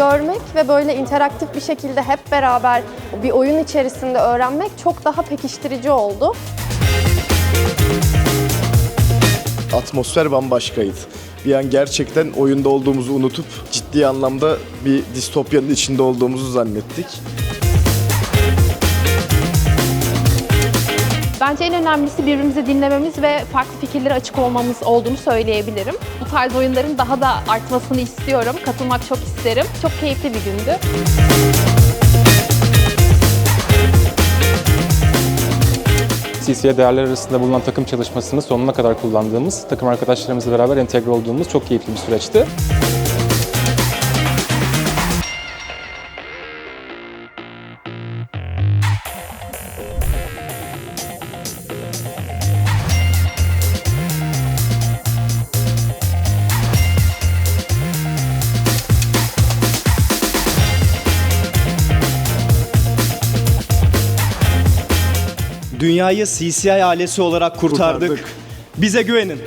Görmek ve böyle interaktif bir şekilde hep beraber bir oyun içerisinde öğrenmek çok daha pekiştirici oldu. Atmosfer bambaşkaydı. Bir an gerçekten oyunda olduğumuzu unutup ciddi anlamda bir distopyanın içinde olduğumuzu zannettik. Bence en önemlisi birbirimizi dinlememiz ve farklı fikirlere açık olmamız olduğunu söyleyebilirim. Bu tarz oyunların daha da artmasını istiyorum. Katılmak çok isterim. Çok keyifli bir gündü. CCA değerler arasında bulunan takım çalışmasını sonuna kadar kullandığımız, takım arkadaşlarımızla beraber entegre olduğumuz çok keyifli bir süreçti. Dünyayı CCI ailesi olarak kurtardık. Kurtardık. Bize güvenin.